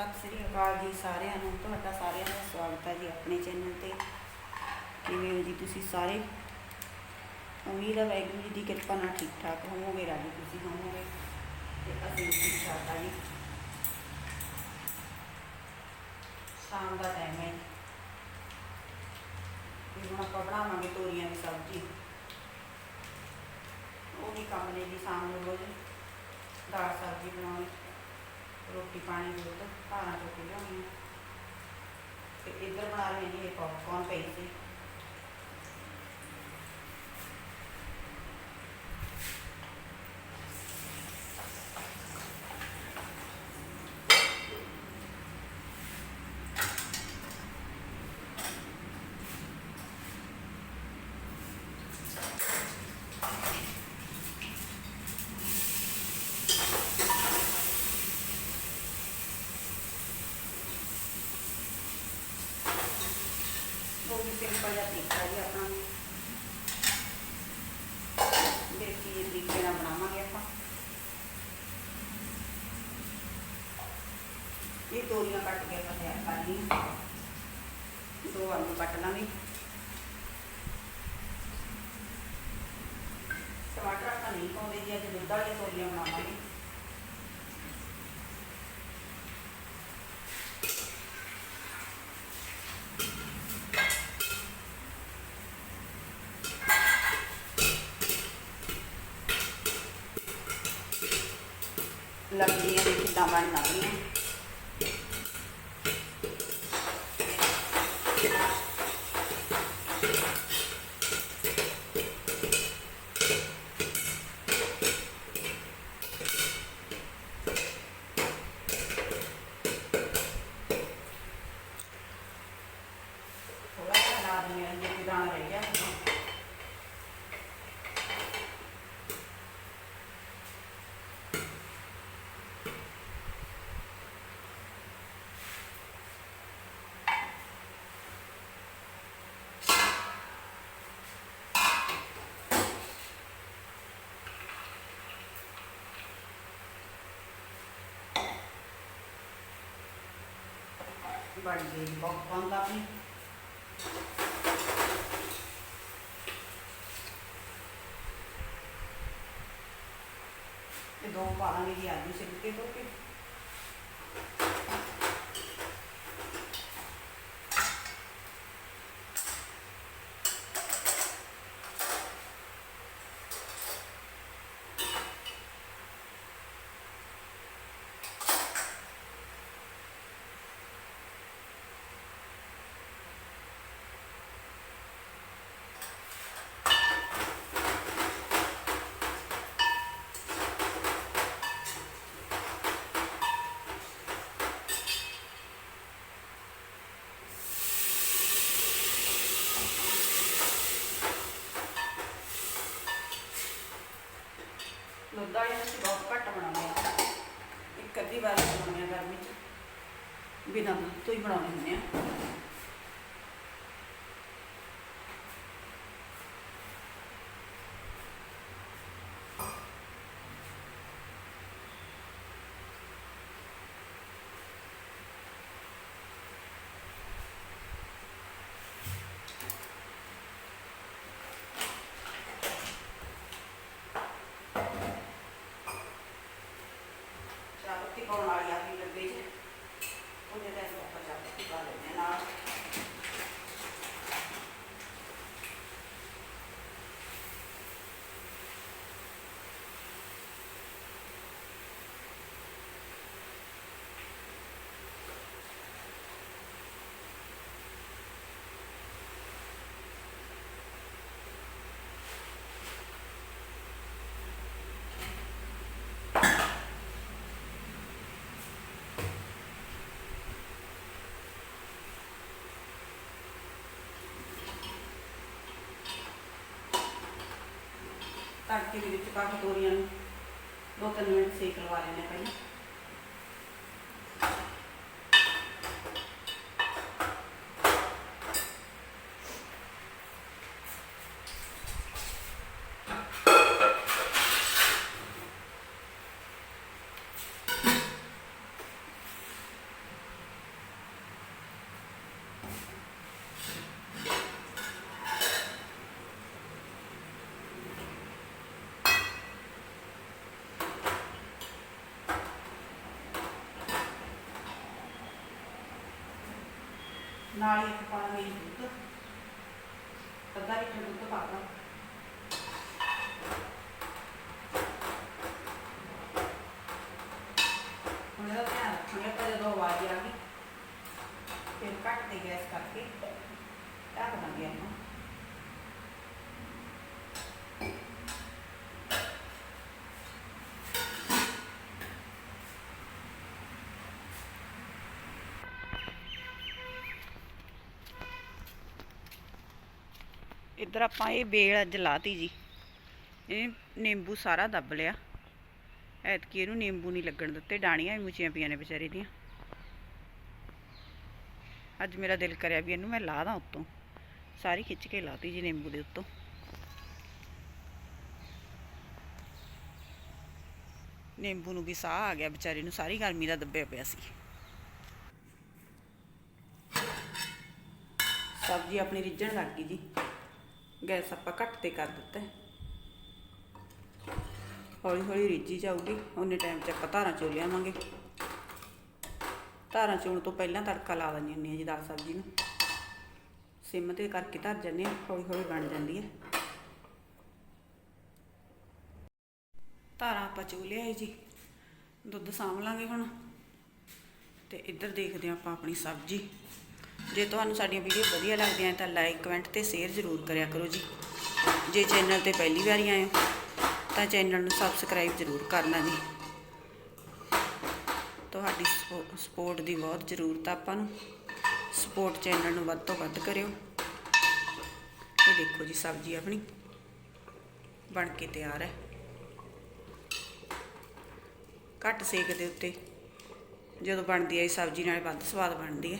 ਸਤਿ ਸ੍ਰੀ ਅਕਾਲ ਜੀ ਸਾਰਿਆਂ ਨੂੰ, ਤੁਹਾਡਾ ਸਾਰਿਆਂ ਦਾ ਸਵਾਗਤ ਹੈ ਜੀ ਆਪਣੇ ਚੈਨਲ ਤੇ। ਕਿਵੇਂ ਹੋ ਜੀ ਤੁਸੀਂ ਸਾਰੇ? ਉਮੀਦ ਹੈ ਵਾਹਿਗੁਰੂ ਜੀ ਦੀ ਕਿਰਪਾ ਨਾਲ ਠੀਕ ਠਾਕ ਹੋਵੋਗੇ, ਰਾਜੀ ਤੁਸੀਂ ਹੋਵੋਗੇ ਤੇ ਅਸੀਂ ਠੀਕ ਠਾਕ ਆ ਜੀ। ਸ਼ਾਮ ਦਾ ਟਾਈਮ ਹੈ ਜੀ। ਹੁਣ ਆਪਾਂ ਬਣਾਵਾਂਗੇ ਤੋਰੀਆਂ ਦੀ ਸਬਜ਼ੀ। ਉਹ ਵੀ ਕੰਮ ਨੇ ਜੀ ਸ਼ਾਮ ਨੂੰ ਰੋਜ਼। ਦਾਲ ਸਬਜ਼ੀ ਬਣਾਉਣੀ। ਰੋਟੀ ਪਾਣੀ ਦੁੱਧ ਧਾਰਾਂ ਚੁੱਕ ਲਿਆਉਣੀ ਤੇ ਇੱਧਰ ਬਣਾ ਰਹੇ ਇਹ ਪੌਪਕੌਰਨ ਪਈ ਸੀ ਉਹ ਵੀ ਸਿੰਪਲ ਜਿਹਾ ਤਰੀਕਾ ਜੀ ਆਪਣਾ ਦੇਸੀ ਜਿਹੇ ਤਰੀਕੇ ਨਾਲ ਬਣਾਵਾਂਗੇ ਆਪਾਂ ਇਹ ਤੋਰੀਆਂ ਕੱਟ ਕੇ ਆਪਾਂ ਤਿਆਰ ਕਰ ਲਈਆਂ ਦੋ ਆਲੂ ਕੱਟ ਲਾਂਗੇ ਟਮਾਟਰ ਆਪਾਂ ਨਹੀਂ ਪਾਉਂਦੇ ਜੀ ਅੱਜ ਦੁੱਧ ਵਾਲੀਆਂ ਤੋਰੀਆਂ ਬਣਾਵਾਂਗੇ ਲੱਗਦੀਆਂ ਨੇ ਕਿੱਦਾਂ ਬਣ ਲੱਗਦੀਆਂ ਥੋੜਾ ਜਿਹਾ ਜੇ ਦਾਣਾ ਰਹਿ ਗਿਆ ਬਣ ਗਈ ਪੌਪਕੌਰਨ ਦਾ ਆਪਣੀ। ਤੇ ਦੋ ਪਾ ਲਾਂਗੇ ਜੀ ਆਲੂ ਸਿੱਕੇ ਤੋਂ ਕੇ ਦੁੱਧ ਵਾਲੇ ਅਸੀਂ ਬਹੁਤ ਘੱਟ ਬਣਾਉਂਦੇ ਆ ਇੱਕ ਅੱਧੀ ਵਾਰ ਬਣਾਉਂਦੇ ਆ ਗਰਮੀ ਚ। ਬਿਨਾਂ ਦੁੱਧ ਤੋਂ ਹੀ ਬਣਾਉਂਦੇ ਹੁੰਦੇ ਆ ਚਾਹ ਪੱਤੀ ਪਾਉਣ ਵਾਲੀ ਆ ਗਈ ਡੱਬੇ 'ਚ ਉਹਦੇ ਤੇ ਆਪਾਂ ਚਾਹ ਪੱਤੀ ਪਾ ਲੈਂਦੇ ਹਾਂ ਨਾਲ ਤੜਕੇ ਦੇ ਵਿੱਚ ਪਾ ਕੇ ਤੋਰੀਆਂ ਨੂੰ ਦੋ ਤਿੰਨ ਮਿੰਟ ਸੇਕ ਲਵਾ ਲੈਣੇ ਪਹਿਲਾਂ। ਨਾਲ ਹੀ ਇੱਕ ਪਾਣਾ ਮੇਰੀ ਦੁੱਧ। ਅੱਧਾ ਲੀਟਰ ਦੁੱਧ ਪਾਤਾ ਹੁਣ ਇਹਦਾ ਧਿਆਨ ਰੱਖਣਾ ਆਪਾਂ ਜਦੋਂ ਆਵਾਜ਼ ਆ ਗਈ ਫਿਰ ਕੱਟ ਦੇ ਗੈਸ ਕਰਕੇ ਢੱਕ ਦਾਂਗੇ ਇਹਨੂੰ। ਇੱਧਰ ਆਪਾਂ ਇਹ ਬੇਲ ਅੱਜ ਲਾਤੀ ਜੀ। ਇਹ ਨਿੰਬੂ ਸਾਰਾ ਦੱਬ ਲਿਆ। ਐਤਕੀ ਇਹਨੂੰ ਨਿੰਬੂ ਨਹੀਂ ਲੱਗਣ ਦਿੱਤੇ। ਡਾਣੀਆਂ ਵੀ ਮੁੱਚੀਆਂ ਪਈਆਂ ਨੇ ਵਿਚਾਰੇ ਦੀਆਂ। ਅੱਜ ਮੇਰਾ ਦਿਲ ਕਰਿਆ ਵੀ ਇਹਨੂੰ ਮੈਂ ਲਾ ਦਾਂ ਉੱਤੋਂ। ਸਾਰੀ ਖਿੱਚ ਕੇ ਲਾਤੀ ਜੀ ਨਿੰਬੂ ਦੇ ਉੱਤੋਂ। ਨਿੰਬੂ ਨੂੰ ਵੀ ਸਾਹ ਆ ਗਿਆ ਵਿਚਾਰੇ ਨੂੰ। ਸਾਰੀ ਗਰਮੀ ਦਾ ਦੱਬਿਆ ਪਿਆ ਸੀ। ਸਬਜ਼ੀ ਆਪਣੀ ਰਿੱਝਣ ਲੱਗ ਗਈ ਜੀ। ਗੈਸ ਆਪਾਂ ਘੱਟ ਤੇ ਕਰ ਦਿੱਤਾ। ਹੌਲੀ ਹੌਲੀ ਰਿੱਝੀ ਜਾਊਗੀ। ਉਹਨੇ ਟਾਈਮ 'ਚ ਆਪਾਂ ਧਾਰਾਂ ਚੋ ਲਿਆਵਾਂਗੇ। ਧਾਰਾਂ ਚੋਣ ਤੋਂ ਪਹਿਲਾਂ ਤੜਕਾ ਲਾ ਦਿੰਦੀ ਹੁੰਦੀ ਹਾਂ ਜੀ ਦਾਲ ਸਬਜ਼ੀ ਨੂੰ। ਸਿਮ ਤੇ ਕਰਕੇ ਧਰ ਜਾਂਦੇ ਹਾਂ ਹੌਲੀ ਹੌਲੀ ਬਣ ਜਾਂਦੀ ਹੈ ਧਾਰਾਂ ਆਪਾਂ ਚੋ ਲਿਆਏ ਜੀ। ਦੁੱਧ ਸਾਂਭ ਲਾਂਗੇ ਹੁਣ। ਤੇ ਇੱਧਰ ਦੇਖਦੇ ਹਾਂ ਆਪਾਂ ਆਪਣੀ ਸਬਜ਼ੀ। ਜੇ ਤੁਹਾਨੂੰ ਸਾਡੀਆਂ ਵੀਡੀਓ ਵਧੀਆ ਲੱਗਦੀਆਂ ਤਾਂ ਲਾਈਕ ਕਮੈਂਟ ਤੇ ਸ਼ੇਅਰ ਜ਼ਰੂਰ ਕਰਿਆ ਕਰੋ ਜੀ। ਜੇ ਚੈਨਲ ਤੇ ਪਹਿਲੀ ਵਾਰੀ ਆਏ ਹੋ, ਤਾਂ ਚੈਨਲ ਨੂੰ ਸਬਸਕ੍ਰਾਈਬ ਜ਼ਰੂਰ ਕਰਨਾ ਜੀ। ਤੁਹਾਡੀ ਸਪੋਰਟ ਦੀ ਬਹੁਤ ਜ਼ਰੂਰਤ ਆ ਆਪਾਂ ਨੂੰ। ਸਪੋਰਟ ਚੈਨਲ ਨੂੰ ਵੱਧ ਤੋਂ ਵੱਧ ਕਰਿਓ। ਇਹ ਦੇਖੋ ਜੀ ਸਬਜ਼ੀ ਆਪਣੀ ਬਣ ਕੇ ਤਿਆਰ ਹੈ। ਘੱਟ ਸੇਕ ਦੇ ਉੱਤੇ ਜਦੋਂ ਬਣਦੀ ਹੈ ਸਬਜ਼ੀ, ਨਾਲੇ ਵੱਧ ਸਵਾਦ ਬਣਦੀ ਹੈ।